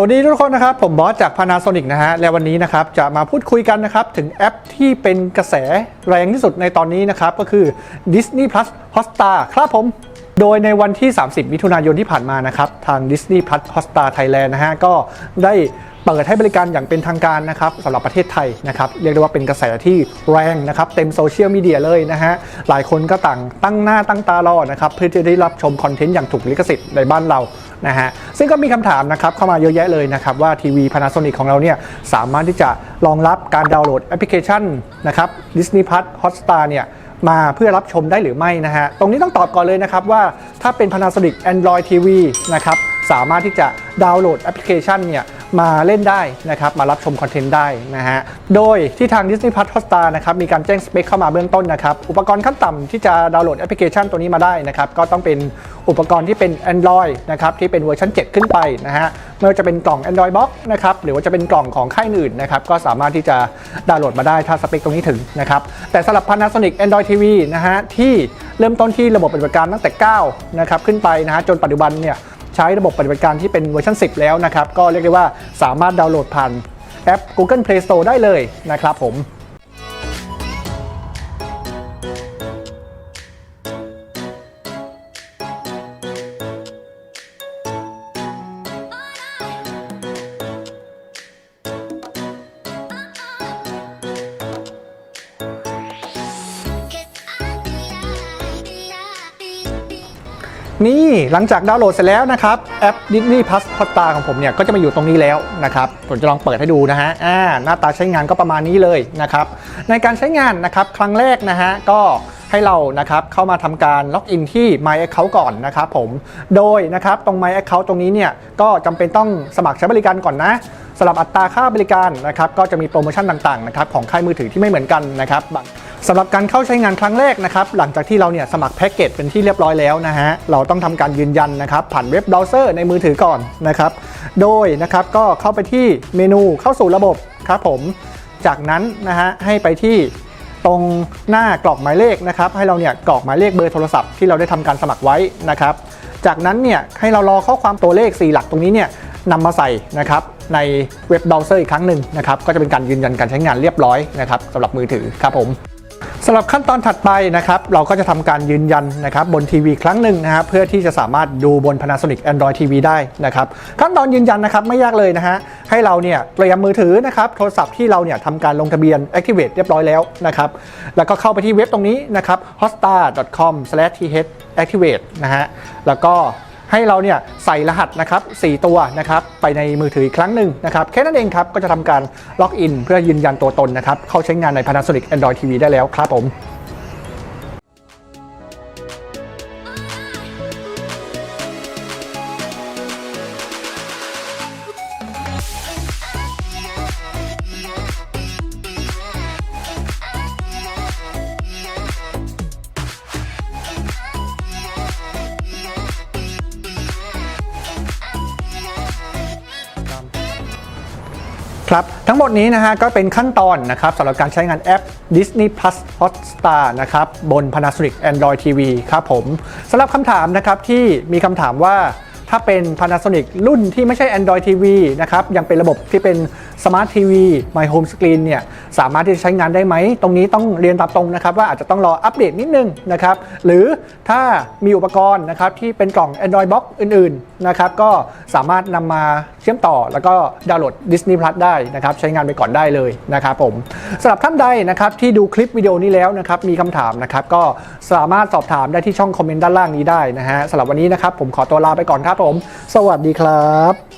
สวัสดีทุกคนนะครับ ผมบอสจาก Panasonic นะฮะ และวันนี้นะครับ จะมาพูดคุยกันนะครับ ถึงแอปที่เป็นกระแสแรงที่สุดในตอนนี้นะครับ ก็คือ Disney Plus Hotstar ครับผม โดยในวันที่ 30 มิถุนายนที่ผ่านมานะครับ ทาง Disney Plus Hotstar Thailand นะฮะ ก็ได้ เปิดให้บริการอย่างเป็นทางการนะครับสำหรับประเทศไทยนะครับเรียกได้ว่าเป็นกระแสที่แรงนะครับเต็มโซเชียลมีเดียเลยนะฮะหลายคนก็ต่างตั้งหน้าตั้งตารอนะครับเพื่อจะได้รับชมคอนเทนต์อย่างถูกลิขสิทธิ์ในบ้านเรานะฮะซึ่งก็มีคำถามนะครับเข้ามาเยอะแยะเลยนะครับว่าทีวี Panasonic ของเราเนี่ยสามารถที่จะรองรับการดาวน์โหลดแอปพลิเคชันนะครับ Disney Plus Hotstar เนี่ยมาเพื่อรับชมได้หรือไม่นะฮะ ตรงนี้ต้องตอบก่อนเลยนะครับว่าถ้าเป็น Panasonic Android TV นะครับสามารถที่จะดาวน์โหลดแอปพลิเคชันเนี่ย มาเล่นได้นะครับมารับชมคอนเทนต์ได้นะฮะโดยที่ทาง Disney Plus Hotstar นะครับมีการแจ้งสเปคเข้ามาเบื้องต้นนะครับอุปกรณ์ขั้นต่ำที่จะดาวน์โหลดแอปพลิเคชันตัวนี้มาได้นะครับก็ต้องเป็นอุปกรณ์ที่เป็น Android นะครับที่เป็นเวอร์ชัน7 ขึ้นไปนะฮะไม่ว่าจะเป็นกล่อง Android Box นะครับหรือว่าจะเป็นกล่องของค่ายอื่นนะครับก็สามารถที่จะดาวน์โหลดมาได้ถ้าสเปคตรงนี้ถึงนะครับแต่สำหรับ Panasonic Android TV นะฮะที่เริ่มต้นที่ระบบปฏิบัติการตั้งแต่ 9 นะครับขึ้นไปนะฮะจนปัจจุบันเนี่ย ใช้ระบบปฏิบัติการที่เป็นเวอร์ชัน10 แล้วนะครับ ก็เรียกได้ว่าสามารถดาวน์โหลดผ่านแอป Google Play Store ได้เลยนะครับผม นี่หลังจากดาวน์โหลดเสร็จแล้วนะครับแอป Disney Plus Hotstar ของผมเนี่ยก็จะมาอยู่ตรงนี้แล้วนะครับผมจะลองเปิดให้ดูนะฮะอ่าหน้าตาใช้งานก็ประมาณนี้เลยนะครับในการใช้งานนะครับครั้งแรกนะฮะก็ให้เรานะครับเข้ามาทำการล็อกอินที่ My Account ก่อนนะครับผมโดยนะครับตรง My Account ตรงนี้เนี่ยก็จำเป็นต้องสมัครใช้บริการก่อนนะสำหรับอัตราค่าบริการนะครับก็จะมีโปรโมชั่นต่างๆนะครับของค่ายมือถือที่ไม่เหมือนกันนะครับบาง สำหรับการเข้าใช้งานครั้งแรกนะครับหลังจากที่เราเนี่ยสมัครแพ็กเกจเป็นที่เรียบร้อยแล้วนะฮะเราต้องทำการยืนยันนะครับผ่านเว็บเบราว์เซอร์ในมือถือก่อนนะครับโดยนะครับก็เข้าไปที่เมนูเข้าสู่ระบบครับผมจากนั้นนะฮะให้ไปที่ตรงหน้ากรอกหมายเลขนะครับให้เราเนี่ยกรอกหมายเลขเบอร์โทรศัพท์ที่เราได้ทำการสมัครไว้นะครับจากนั้นเนี่ยให้เรารอข้อความตัวเลข 4 หลักตรงนี้เนี่ยนำมาใส่นะครับในเว็บเบราว์เซอร์อีกครั้งหนึ่งนะครับก็จะเป็นการยืนยันการใช้งานเรียบร้อยนะครับสำหรับมือถือครับผม สำหรับขั้นตอนถัดไปนะครับเราก็จะทำการยืนยันนะครับบนทีวีครั้งหนึ่งนะครับเพื่อที่จะสามารถดูบน Panasonic Android TV ได้นะครับขั้นตอนยืนยันนะครับไม่ยากเลยนะฮะให้เราเนี่ยเตรียมมือถือนะครับโทรศัพท์ที่เราเนี่ยทำการลงทะเบียน activate เรียบร้อยแล้วนะครับแล้วก็เข้าไปที่เว็บตรงนี้นะครับ hotstar.com/th-activate นะฮะแล้วก็ ให้เราเนี่ยใส่รหัสนะครับ4ตัวนะครับไปในมือถืออีกครั้งหนึ่งนะครับแค่นั้นเองครับก็จะทำการล็อกอินเพื่อยืนยันตัวตนนะครับเข้าใช้งานใน Panasonic Android TV ได้แล้วครับผม ครับทั้งหมดนี้นะฮะก็เป็นขั้นตอนนะครับสำหรับการใช้งานแอป Disney Plus Hotstar นะครับบน Panasonic Android TV ครับผมสำหรับคำถามนะครับที่มีคำถามว่า ถ้าเป็น Panasonic รุ่นที่ไม่ใช่ Android TV นะครับ ยังเป็นระบบที่เป็น Smart TV My Home Screen เนี่ย สามารถที่จะใช้งานได้ไหม ตรงนี้ต้องเรียนตามตรงนะครับ ว่าอาจจะต้องรออัปเดตนิดนึงนะครับ หรือถ้ามีอุปกรณ์นะครับที่เป็นกล่อง Android Box อื่นๆนะครับ ก็สามารถนำมาเชื่อมต่อแล้วก็ดาวน์โหลด Disney Plus ได้นะครับ ใช้งานไปก่อนได้เลยนะครับผมสำหรับท่านใดนะครับที่ดูคลิปวิดีโอนี้แล้วนะครับมีคำถามนะครับก็สามารถสอบถามได้ที่ช่องคอมเมนต์ด้านล่างนี้ได้นะฮะสำหรับวันนี้นะครับผมขอตัวลาไปก่อนครับผม สวัสดีครับ